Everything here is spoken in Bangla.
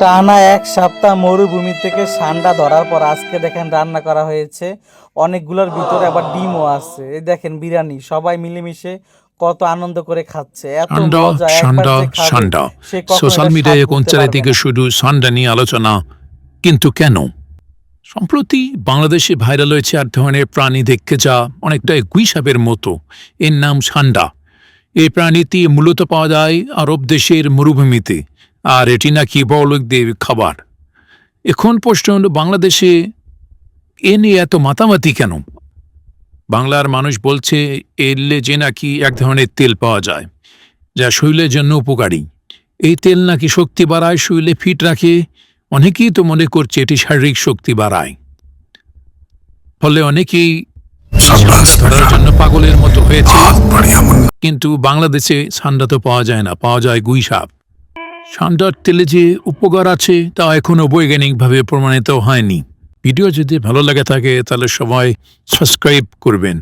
টানা এক সপ্তাহ মরুভূমি থেকে সান্ডা ধরার পর আজকে দেখেন রান্না করা হয়েছে। অনেকগুলোর ভিতরে আবার ডিমও আছে। এই দেখেন বিরিয়ানি সবাই মিলেমিশে কত আনন্দ করে খাচ্ছে এত মজা সান্ডা সান্ডা। সোশ্যাল মিডিয়ায় কোন চারিদিকে শুধু সান্ডা নিয়ে আলোচনা কিন্তু কেন? সম্প্রতি বাংলাদেশে ভাইরাল হয়েছে এক ধরনের প্রাণী দেখতে যা অনেকটা গুই সাপের মতো। এর নাম সান্ডা। এই প্রাণীটি মূলত পাওয়া যায় আরব দেশের মরুভূমিতে। আর এটি নাকি বড়লোকদের খাবার। এখন প্রশ্ন হল বাংলাদেশে এ নিয়ে এত মাতামাতি কেন? বাংলার মানুষ বলছে এলে যে নাকি এক ধরনের তেল পাওয়া যায় যা শরীরের জন্য উপকারী। এই তেল নাকি শক্তি বাড়ায় শরীরে ফিট রাখে। অনেকেই তো মনে করছে এটি শারীরিক শক্তি বাড়ায়। ফলে অনেকেই জন্য পাগলের মতো হয়েছে। কিন্তু বাংলাদেশে সান্ডা তো পাওয়া যায় না পাওয়া যায় গুইসাপ সান্ডার তেলে যে উপকার আছে তা এখনও বৈজ্ঞানিকভাবে প্রমাণিত হয়নি। ভিডিও যদি ভালো লাগে থাকে, তাহলে সবাই সাবস্ক্রাইব করবেন।